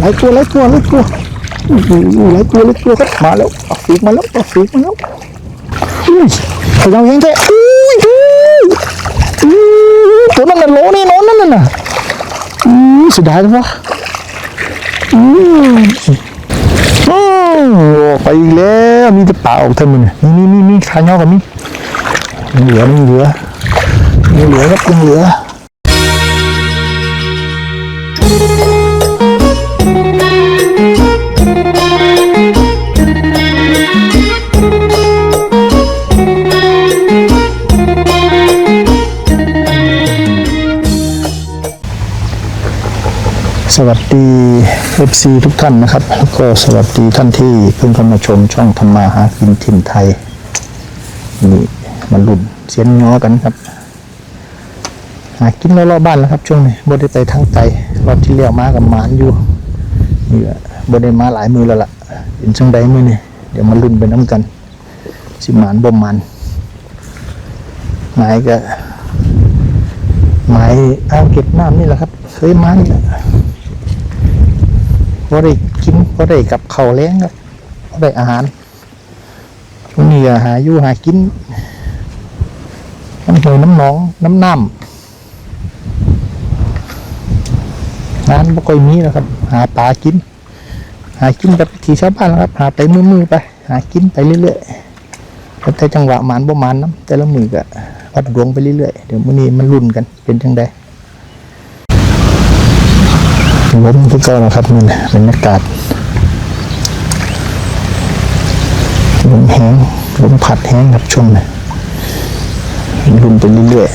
หลายตัวหลายตัวหลายตัวอู้หูหลายตัวหลายตัวครับมาแล้วปักฝูงมาแล้วปักฝูงมาแล้วอุ้ยพยายามยังแท้อุ้ยอุ้ยอุ้ตัวนั้นน่ะโลนี่นอนนั่นน่ะอู้เสียดายจังวะอู้อืมไปอีกแล้วมีแต่ป่าออกเท่ามันนี่นี่นี่นี่ขาเงากับมีเหลือยังเหลือยังเหลือครับยังเหลือ สวัสดี FC ทุกท่านนะครับ แล้วก็สวัสดีท่านที่เพิ่งเข้ามาชมช่องธรรมาหากินถิ่นไทย นี่มันรุ่นเสียนง้อกันครับ หากินรอบบ้านแล้วครับ ช่วงนี้บ่ได้ไปทางไกลรอบที่เลี้ยวมากับหมานอยู่นี่แหละบ่ได้มาหลายมือแล้วล่ะเป็นจังใดมือนี่เดี๋ยวมาลุ้นไปน้ำกัน สิหมานบ่หมานหมายก็หมายอ่างเก็บน้ำนี่แหละครับ เคยมานี่แหละ พอได้กินพอได้กับเขาแล้งครับพอได้อาหารช่วงนี้หาอยู่หากินน้ำหยน้ำหนองน้ำน้ำงานบ่ค่อยมีนะครับ หาปลากิน หากินแบบที่ชาวบ้านนะครับ หาไปมือๆไป หากินไปเรื่อยๆแล้วแต่จังหวะหมานบ่หมานน้ำแต่ละมือก็วัดดวงไปเรื่อยๆเดี๋ยวมื้อนี้มันรุ่นกันเป็นจังใด ล้มที่เก้านะครับนี่นะบรรยากาศลมแห้งลมพัดแห้งครับช่วงนี้ลุนไปเรื่อย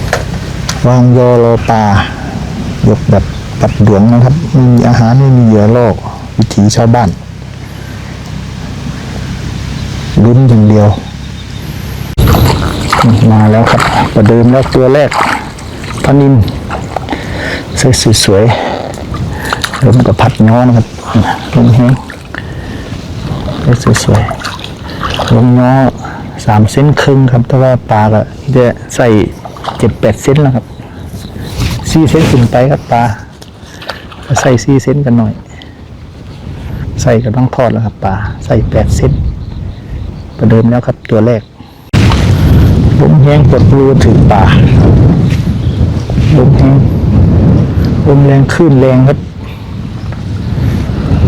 ๆวางยอรอปลายกแบบปัดดวงนะครับไม่มีอาหารไม่มีเหยื่อล่อวิถีชาวบ้านลุ้นอย่างเดียว มาแล้วครับประเดิมแล้วตัวแรกพานิน ส่สวยๆลมกับพัดย้อนะครับลมแห้งใส่สวยๆลมย้อสามเส้นครึ่งครับ แต่ว่าปลาก็จะใส่เจ็ดแปดเส้นแล้วครับสี่เส้นขึ้นไปครับปลาใส่สี่เส้นกันหน่อย ใส่ก็ต้องทอดแล้วครับปลาใส่แปดเส้นประเดิมแล้วครับตัวแรกลมแห้งปวดรูถือปลาลมแห้ง ลมแรงขึ้นแรงครับ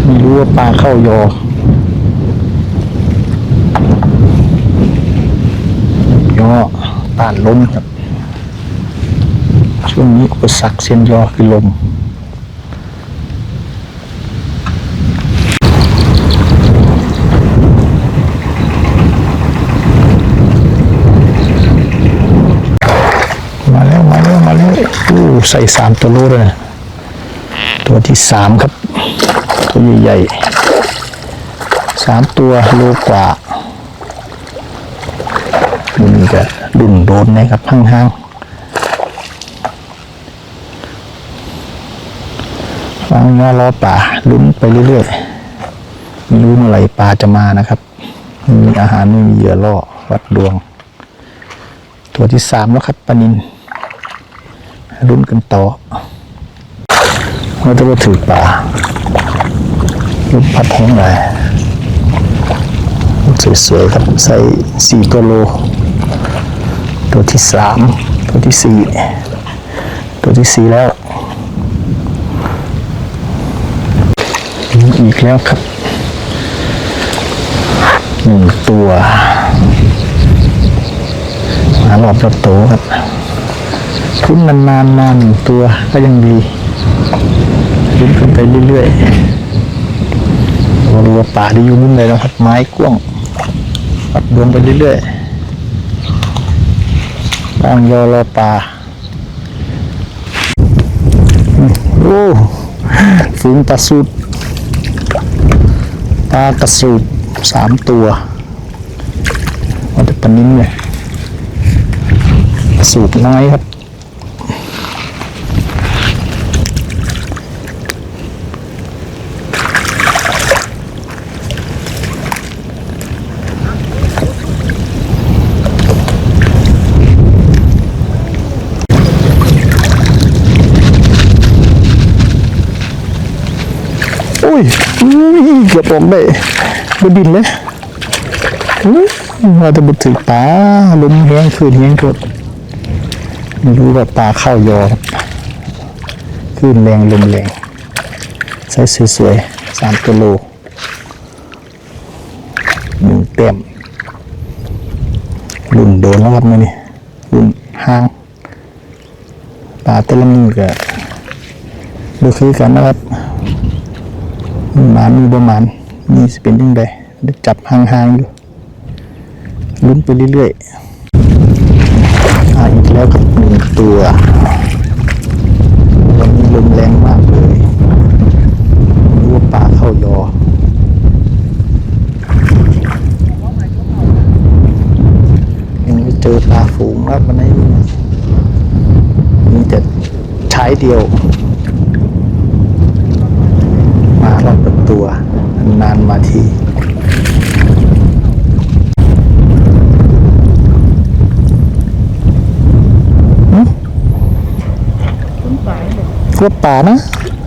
ไม่รู้ว่าปลาเข้ายอยอต้านลมครับ ช่วงนี้อุปสรรคเส้นยอคือลม มาแล้ว มาแล้ว มาแล้วอู้ใส่สามตัวโลเลยนะ ตัวที่สามครับ ตัวใหญ่ๆสามตัวโลกว่านี่ก็ดุนโดนนะครับห่างๆฟังว่ารอป่าลุ้นไปเรื่อยๆไม่รู้เมื่อไหร่ปลาจะมานะครับไม่มีอาหารไม่มีเหยื่อล่อวัดดวง ตัวที่สามแล้วครับปลานินรุ่นกันต่อ เราจะไปถือป่าลูกพัดแห้งเลยสวยๆครับใส่สี่ตัวโล ตัวที่สามตัวที่สี่ตัวที่สี่แล้ว อีกแล้วครับหนึ่งตัวมารอบละโตครับ ทุนนานๆมาหนึ่งตัวก็ยังดี ลุ้นขึ้นไปเรื่อยๆโอ้รัวป่าดีอยู่มุมเลยนะครับไม้กว้างปัดดวงไปเรื่อยๆตั้งยอรอป่าโอ้ฝูงปลาสูดปลากระสูดสามตัวเอาแต่ปลานิ้นเลยสูบน้อยครับ ยอุ้ย เกือบออกได้บนดินเลยว่าจะบุถึงปลาลมแห้งคืนแห้งทดไม่รู้ว่าปลาเข้ายอครับคลื่นแรงลมแรงใส่สวยๆสามกิโลหนึ่งเต็มรุ่นโดนแล้วครับมื่อนี่รุ่นห้างปลาแต่ละมือก็ดูคือกันนะครับ หมามีประมาณมีสิเป็นยังไงจับห่างๆอยู่ลุ้นไปเรื่อยๆอ่าอีกแล้วครับหนึ่งตัววันนี้ลมแรงมากเลยรู้ว่าปลาเข้ายอยังไม่เจอปลาฝูงครับวันนี้มีแต่ใช้เดียว มารอบเป็น ตัวนานมาทีก็ป่านะ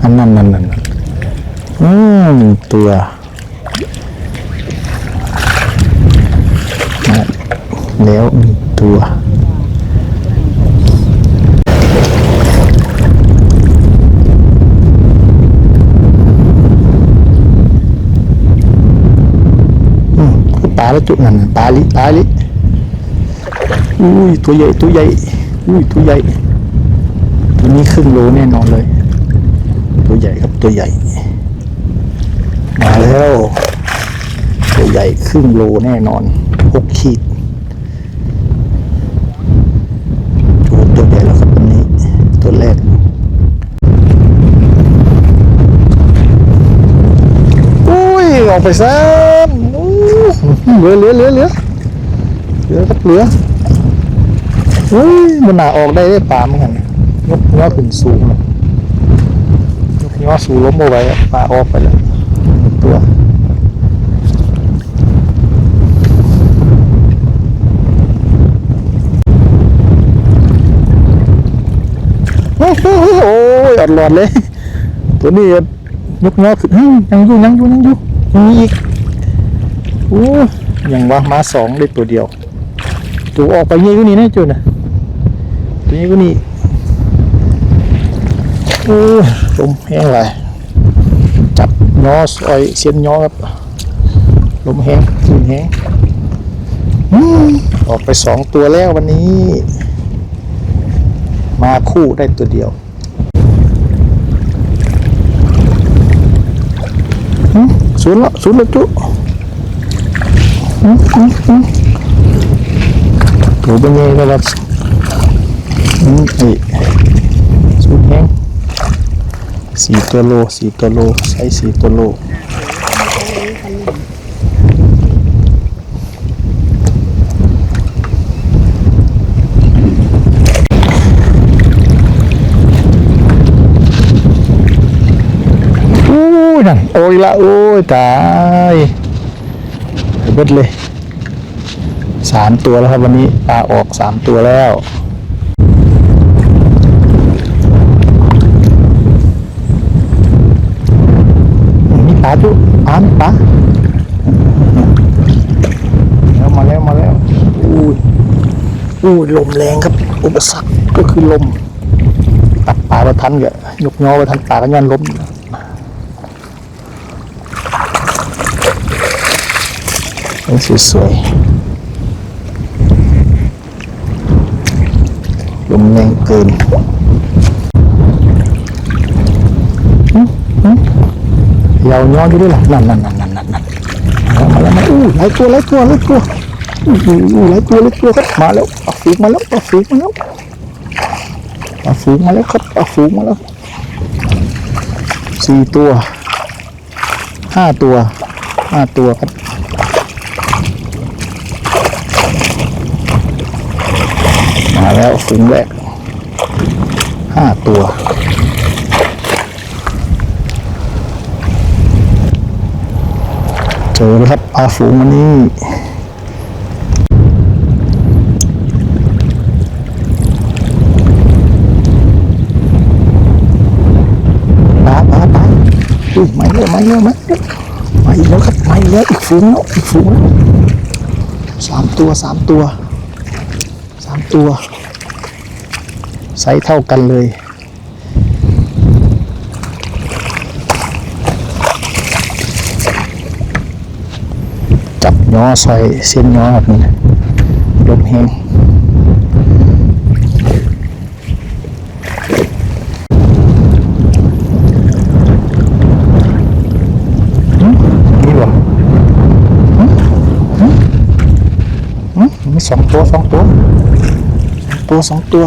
อันนั้นนั่นนั่นอืมตัวแล้วตัว อืมคือปลา แล้วจุดนั่นน่ะปลาลิปลาลิอุ้ยตัวใหญ่ตัวใหญ่อุ้ยตัวใหญ่ตัวนี้ครึ่งโลแน่นอนเลย ตัวใหญ่ครับตัวใหญ่ มาแล้ว ตัวใหญ่ครึ่งโลแน่นอนหกขีดตัวตัวใหญ่แล้วครับตัวนี้ตัวแรกอุ้ยออกไปซะอู้ เหลือเหลือเหลือเหลือเหลือครับเหลืออุ้ยมันหนาออกได้ได้ปลาเหมือนกันยกยอขึ้นสูงเลยยกยอสูงล้มเอาไว้ปลาออกไปแล้วตัวโอ้โหโอ้ยอดหลอดเลย ตัวนี้ยกยอขึ้นยังอยู่ยังอยู่ยังอยู่ยังมีอีก โอ้ยยังว่ามาสองได้ตัวเดียวตัวออกไปยี่ก็นี่นะจุดนะตัวนี้ก็นี่โอ้ลมแห้งไหลจับยอซอยเสียนยอครับลมแห้งคลืนแห้งออกไปสองตัวแล้ววันนี้ มาคู่ได้ตัวเดียวศูนย์ละศูนย์ละจุ อืมอืมอืมตัวเป็นยังไงก็รับอืมไอ้ศูนย์แห้งสี่ตัวโลสี่ตัวโลใช้สี่ตัวโลอู้ยนั่นโอ้ยละโอ้ยตาย เบิดเลยสามตัวแล้วครับวันนี้ปลาออกสามตัวแล้วมีปลาจุปลามีปลาแล้วมาแล้วมาแล้วอู้ยอู้ยลมแรงครับ อุปสรรคก็คือลมตักปลาประทันกะยกงอประทันปลากันยันล้มเป็น สวยๆลมแรงเกินอื้ออื้อยาวยออยู่ด้วยล่ะนั่นนั่นนั่นนั่นนั่นนั่นมาแล้วมาอู้หลายตัวหลายตัวหลายตัวอู้หูอู้หลายตัวหลายตัวครับมาแล้วเอาฝูงมาแล้วเอาฝูงมาแล้วเอาฝูงมาแล้วครับเอาฝูงมาแล้วสี่ตัวห้าตัวห้าตัวครับ มาแล้วฝูงแรกห้าตัว เจอแล้วครับอาฝูงมันนี่ปลาปลาปลาดูอุ้ยมาเยอะมาเยอะมามาอีกแล้วครับมาอีกแล้วอีกฝูงแล้วอีกฝูงแล้วสามตัวสามตัว ตัว ไซส์เท่ากันเลย จับย้อใส่เส้นย้อแบบนี้ลมแห้งหึนี่บ่หึหึหึมีสองตัวสองตัว ตัวสองตัว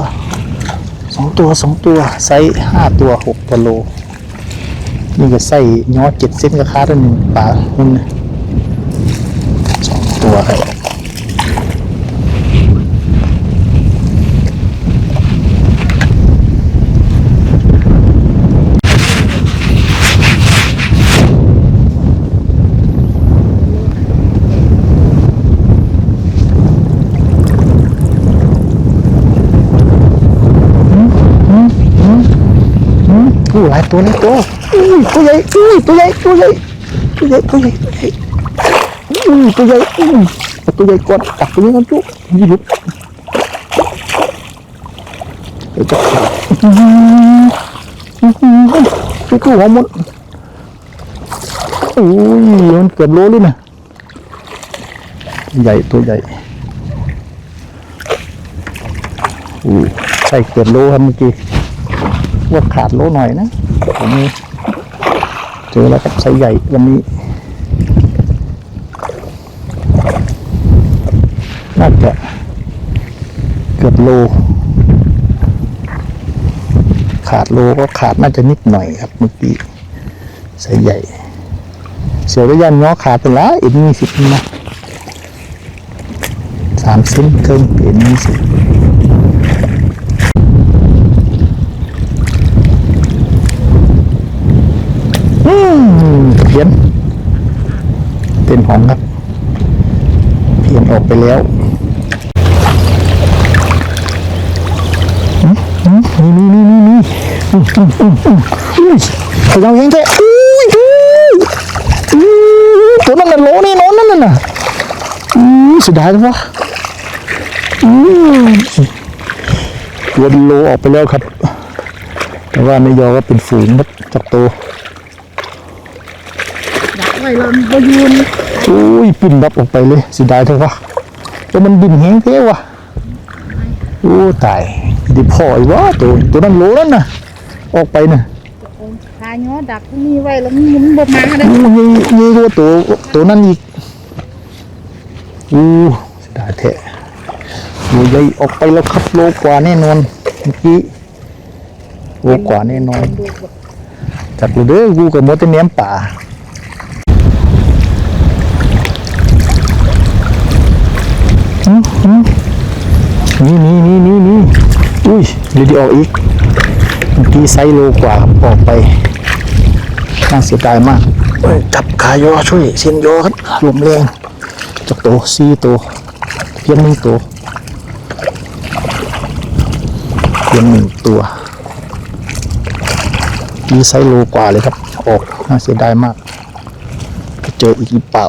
สองตัวสองตัวไซส์ห้าตัวหกตัวโลนี่ก็ไส้ย้อเจ็ดเส้นก็ค้าตัวหนึ่งปลาหุ่นสองตัวครับ หลายตัวหลายตัวอุ้ยตัวใหญ่อุ้ยตัวใหญ่ตัวใหญ่ตัวใหญ่ตัวใหญ่ตัวใหญ่อุ้ยตัวใหญ่อุ้ยเอาตัวใหญ่ก่อนตักตัวนี้ก่อนจุ๊ยี่ลุกเดี๋ยวจะขาดอื้อหืออื้อหือนี่คือหัวหมดอุ้ยมันเกือบโลเลยนะใหญ่ตัวใหญ่อู้ใส่เกือบโลครับเมื่อกี้ ว่าขาดโลหน่อยนะผมนี้เจอแล้วครับไซใหญ่วันนี้น่าจะเกือบโล ขาดโลก็ขาดน่าจะนิดหน่อยครับเมื่อกี้ใส่ใหญ่ เสือระยันง้อขาดไปแล้วเอ็นมีสิบนะสามเส้นเกินเอ็นมีสิบอืมเพียน เป็นของครับ เพียนออกไปแล้วอืมอืมนี่นี่นี่นี่นี่อืมอืมอืมอืมอุ้ยขยาวเองแท้อุ้ยอุ้ยอุ้ยตัวนั้นน่ะโลนี่นอนนั่นน่ะอุ้ยเสียดายจังวะอุ้ยตัวโลออกไปแล้วครับ แต่ว่าในยอก็เป็นฝูงครับจับตัวอยากไว้ลำบยืน อุ้ยปิ่นรับออกไปเลยเสียดายเถอะวะแต่มันบินแห้งเท่วะโอ้ตายดิพ่อไอ้วะตัวตัวนั้นโลนั่นน่ะออกไปน่ะทาย้อดักพวกนี้ไว้แล้วมันมันบ่มาได้อู้ยี่ยี่กว่าตัวตัวนั้นอีกอู้เสียดายแท้โอ้ยใหญ่ออกไปแล้วครับโลกว่าแน่นอนเมื่อกี้โลกว่าแน่นอนดูบทจัดเลยเด้อกูกับมดแต่เนี้ยป่าอืมอืม นี่นี่นี่นี่นี่อุ้ยเดี๋ยวดีออกอีกเมื่อกี้ไซส์โลกว่าครับออกไปน่าเสียดายมากเอ้ยจับขายอช่วยเส้นยอครับลมแรงจับตัวสี่ตัวเพียงหนึ่งตัวเพียงหนึ่งตัวมีไซส์โลกว่าเลยครับ ออกน่าเสียดายมากจะเจออีกหรือเปล่า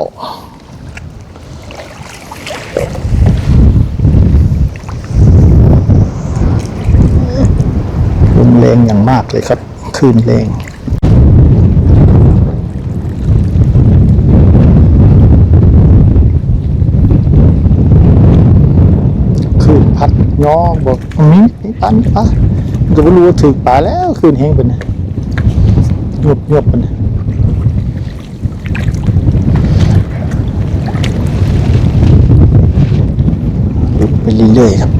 แรงอย่างมากเลยครับคลื่นแรงคลื่นพัดย้อบอกมีมีปลามีปลาจะไม่รู้ว่าถึงปลาแล้วคลื่นแห้งไปนะหยบหยบไปนะไปเรื่อยๆครับ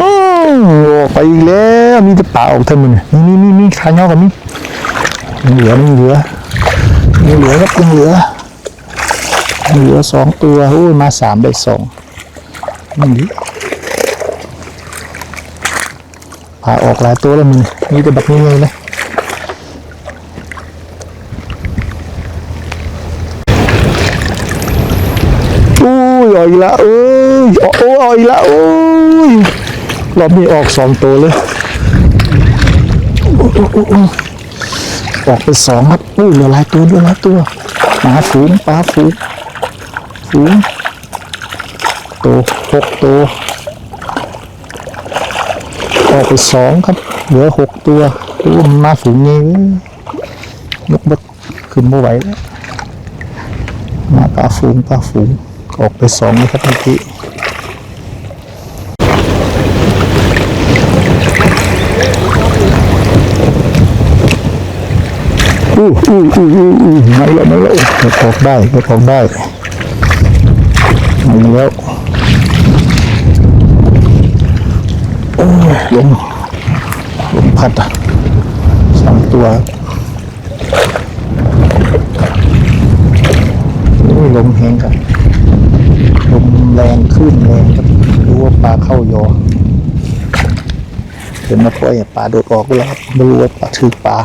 อืม อีกแล้วมีแต่ป่าออกเท่ามันนี่นี่นี่นี่ขายอกับนี่ยังเหลือยังเหลือยังเหลือครับยังเหลือยังเหลือสองตัวโอ้ยมาสามได้สองนี่ป่าออกหลายตัวแล้วมึงมีแต่แบบนี้เลยนะอ้ยออกอีกแล้วเอ้ยโอ้โอ้ออกอีกแล้วโอ้ย รอบนี้ออกสองตัวเลยออกไปสองครับอู้เหลือหลายตัวเหลือหลายตัวหมาฝูงปลาฝูงฝูงตัวหกตัวออกไปสองครับ เหลือหกตัวโอ้มาฝูงนี้เว้ยกบัดขึ้นไม่ไหวแล้วมาปลาฝูงปลาฝูงออกไปสองเลยครับเมื่อกี้ อู้อู้อู้อู้อู้ไม่แล้วไม่แล้วก็บออกได้ก็บออกได้มาแล้วโอ้ยลมลมพัดอะสองตัวนี่ลมแห้งครับลมแรงขึ้นแรงครับรู้ว่าปลาเข้ายอเห็นมาปล่อยปลาโดดออกแล้วครับไม่รู้ว่าปลาถือปลา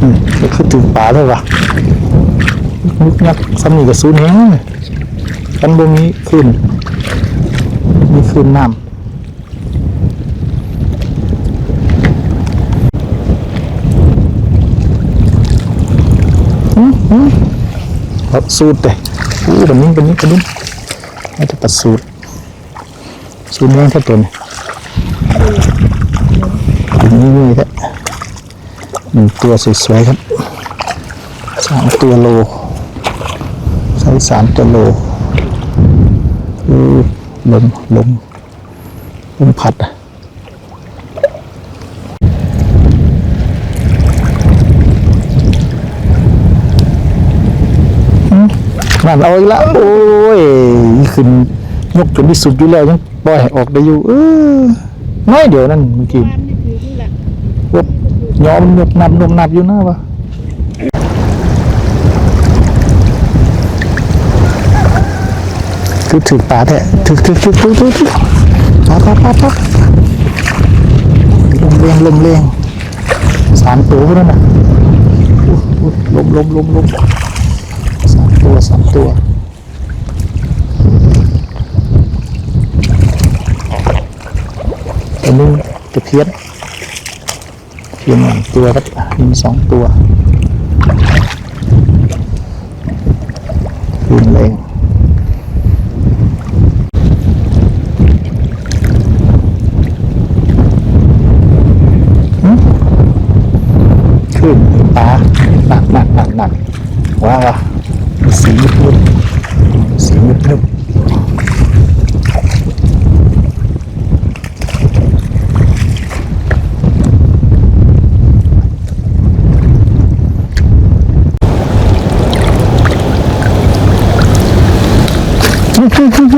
อืมก็ คือถือปลาเลยวะนึกนักสำนีกับซูนแห้งกันบงนี้ขึ้นมีขึ้นน้ำครับสูตรเลยอู้แบบนี้แบบนี้แบบนี้น่าจะปัดสูตรสูตรแม่งแค่ตัวนี้ตัวนี้นี่แหละ หนึ่งตัวสวยๆครับสามตัวโลใช้สามตัวโลอู้ลมลมลมพัดอะนั่นเอาอีกแล้วโอ้ยขึ้นยกจนที่สุดอยู่แล้วยังปล่อยให้ออกได้อยู่ เออน้อยเดี๋ยวนั่นเมื่อกี้บ้านนี่ถือนี่แหละยกยอมยกนับยกนับอยู่นะวะถือถือปลาแท้ถือถือถือถือถือถือปลาปลาปลาปลาลมเลียงลมเลียงสามตัวพวกนั้นน่ะลมลมลมลมสามตัวสามตัวตัวนึงตะเพียน ยนหนึ่งตัวครับมีสองตัวคืนแรงขึ้นปลาหนักหนักหนักหนักว้าวสีมุดมุดสีมุดมุด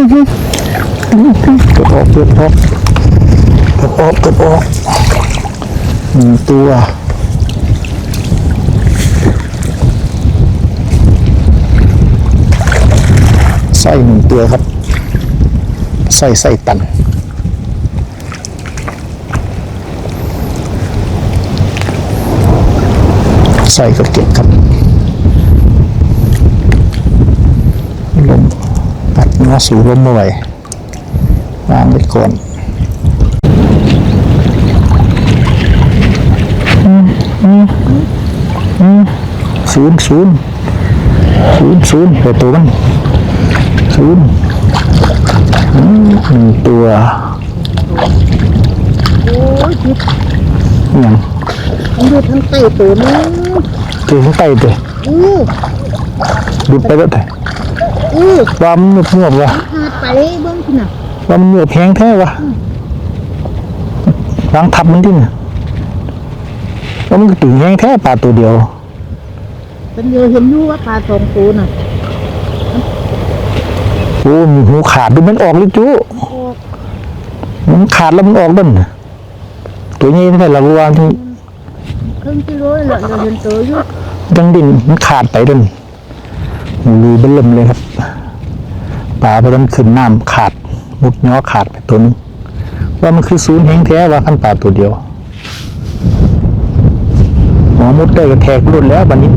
กดออกกดออกกดออกกดออกหนึ่งตัวไส้หนึ่งตัวครับไส้ไส้ตันไส้ก็เก็บครับลม ปัดงอสู่ลมมาไหววางไว้ก่อนศูนย์ศูนย์ศูนย์ศูนย์ตัวตัวมันศูนย์หนึ่งตัวอย่างมันอยู่ทางใต้ตัวนึงตัวข้างใต้ตัวดูไปแล้วแต่ อู้ว่ามันหนุบหนวบวะหาไปเบิ่งที่น่ะว่ามันหนวบแพงแท้วะล้างทับมันดิน่ะว่ามันก็ถึงแห้งแท้ปลาตัวเดียวเป็นเดียวเห็นอยู่ว่าปลาสองตัวน่ะโอ้มีหูขาดดูมันออกเลยจุออกมันขาดแล้วมันออกด้วยน่ะตัวนี้ไม่ใช่เราว่าที่ครึ่งกิโลเลยเราเห็นตัวอยู่ยังดิ่นมันขาดไปด้วยนี่ หูรูเบิ่มเลยครับปลาไปนั้นขึ้นน้ำขาดมุดย้อขาดไปตัวนึงว่ามันคือศูนย์แห้งแท้ว่าขั้นปลาตัวเดียวอ๋อมุดได้กระแทกรุ่นแล้วบัดนี้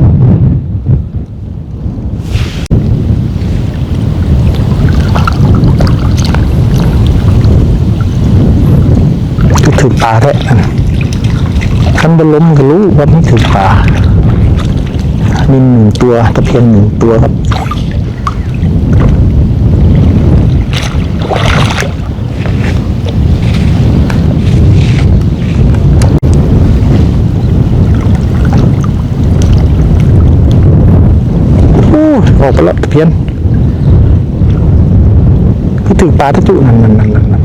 ก็ถือปลาแท้คันบนล้มก็รู้ว่าไม่ถือปลา นินหนึ่งตัวตะเพียนหนึ่งตัวครับโอ้ยออกไปแล้วตะเพียนคือถือปลาตะจุนั่นนั่นนั่นนั่นนั่น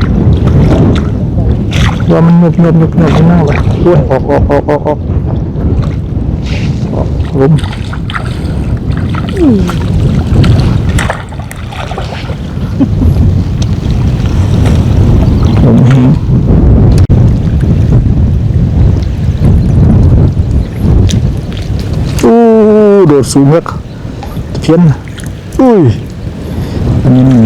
ว่ามันเงียบเงียบเงียบเงียบข้างหน้าเลยอ้ยออกออกออกออกออกออกลม ลมแห้งอู้โดดสูงมากเพี้ยนอุ้ยอันนี้หนึ่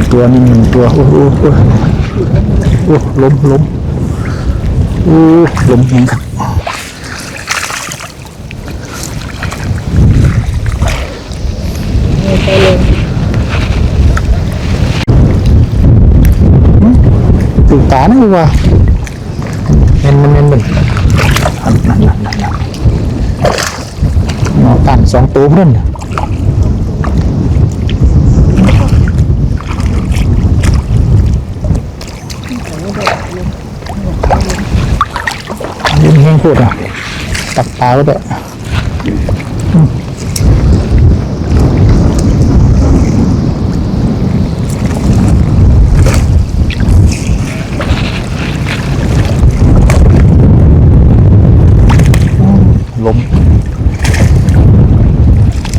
งตัวตัวโอ้โหโอ้โหโอ้ล้มล้มโอ้ลมแรงครับตื่นตานะว่าเห็นมันเห็นมันนั่นนั่นนั่นนั่นนอตันสองตัวเพื่อนเล่นแห้งพูดอะตักปลาก็ได้